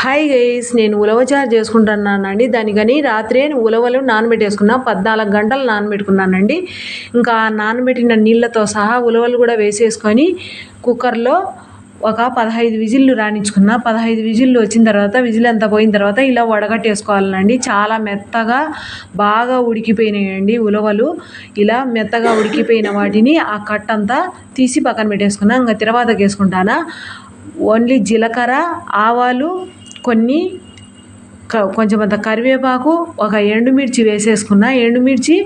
Hi guys నేను ఉలవచారు చేసుకుంటున్నానండి. దానికని రాత్రే ఉలవలు నానబెట్టేసుకున్నా పద్నాలుగు గంటలు నానబెట్టుకున్నానండి. ఇంకా నానబెట్టిన నీళ్ళతో సహా ఉలవలు కూడా వేసేసుకొని కుక్కర్లో ఒక పదహైదు విజిల్లు రాణించుకున్న. పదహైదు విజిల్లు వచ్చిన తర్వాత విజిల్ అంతా పోయిన తర్వాత ఇలా వడగట్టేసుకోవాలండి. చాలా మెత్తగా బాగా ఉడికిపోయినాయండి ఉలవలు. ఇలా మెత్తగా ఉడికిపోయిన వాటిని ఆ కట్ అంతా తీసి పక్కన పెట్టేసుకున్నా. ఇంకా తిరవాతకి వేసుకుంటానా ఓన్లీ జీలకర్ర ఆవాలు కొన్ని క కొంచెం అంత కరివేపాకు ఒక ఎండుమిర్చి వేసేసుకున్న. ఎండుమిర్చి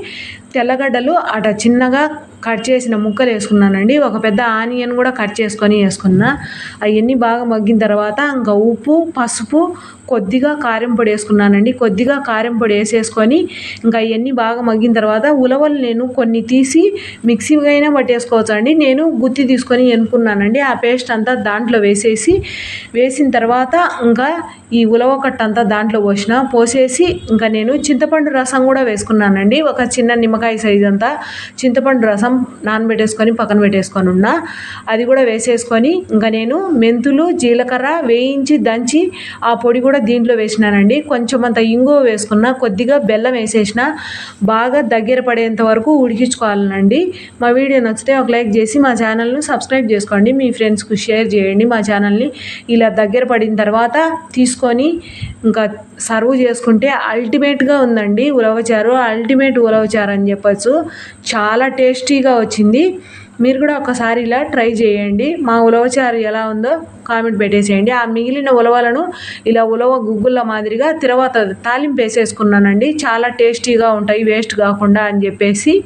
తెల్లగడ్డలు అట చిన్నగా కట్ చేసిన ముక్కలు వేసుకున్నానండి. ఒక పెద్ద ఆనియన్ కూడా కట్ చేసుకొని వేసుకున్నా. అవన్నీ బాగా మగ్గిన తర్వాత ఇంకా ఉప్పు పసుపు కొద్దిగా కారం పొడి వేసుకున్నానండి. కొద్దిగా కారం పొడి వేసేసుకొని ఇంకా అవన్నీ బాగా మగ్గిన తర్వాత ఉలవలు నేను కొన్ని తీసి మిక్సీ అయినా పట్టేసుకోవచ్చు అండి నేను గుత్తి తీసుకొని ఎనుకున్నానండి. ఆ పేస్ట్ అంతా దాంట్లో వేసేసి వేసిన తర్వాత ఇంకా ఈ ఉలవ కట్ట అంతా దాంట్లో పోసిన పోసేసి ఇంకా నేను చింతపండు రసం కూడా వేసుకున్నానండి. ఒక చిన్న నిమ్మకాయ సైజ్ అంతా చింతపండు రసం నానబెట్టేసుకొని పక్కన పెట్టేసుకొని ఉన్నా. అది కూడా వేసేసుకొని ఇంకా నేను మెంతులు జీలకర్ర వేయించి దంచి ఆ పొడి కూడా దీంట్లో వేసినానండి. కొంచెం అంత ఇంగువ వేసుకున్న కొద్దిగా బెల్లం వేసేసిన బాగా దగ్గర పడేంత వరకు ఉడికించుకోవాలనండి. మా వీడియో నచ్చితే ఒక లైక్ చేసి మా ఛానల్ను సబ్స్క్రైబ్ చేసుకోండి. మీ ఫ్రెండ్స్కు షేర్ చేయండి. మా ఛానల్ని ఇలా దగ్గర పడిన తర్వాత తీసుకొని ఇంకా సర్వ్ చేసుకుంటే అల్టిమేట్గా ఉందండి ఉలవచారు. అల్టిమేట్ ఉలవచారు అని చెప్పచ్చు చాలా టేస్టీగా వచ్చింది. మీరు కూడా ఒకసారి ఇలా ట్రై చేయండి. మా ఉలవచారు ఎలా ఉందో కామెంట్ పెట్టేసేయండి. ఆ మిగిలిన ఉలవలను ఇలా ఉలవ గుగ్గుల మాదిరిగా తర్వాత తాలింపు వేసేసుకున్నానండి. చాలా టేస్టీగా ఉంటాయి వేస్ట్ కాకుండా అని చెప్పేసి.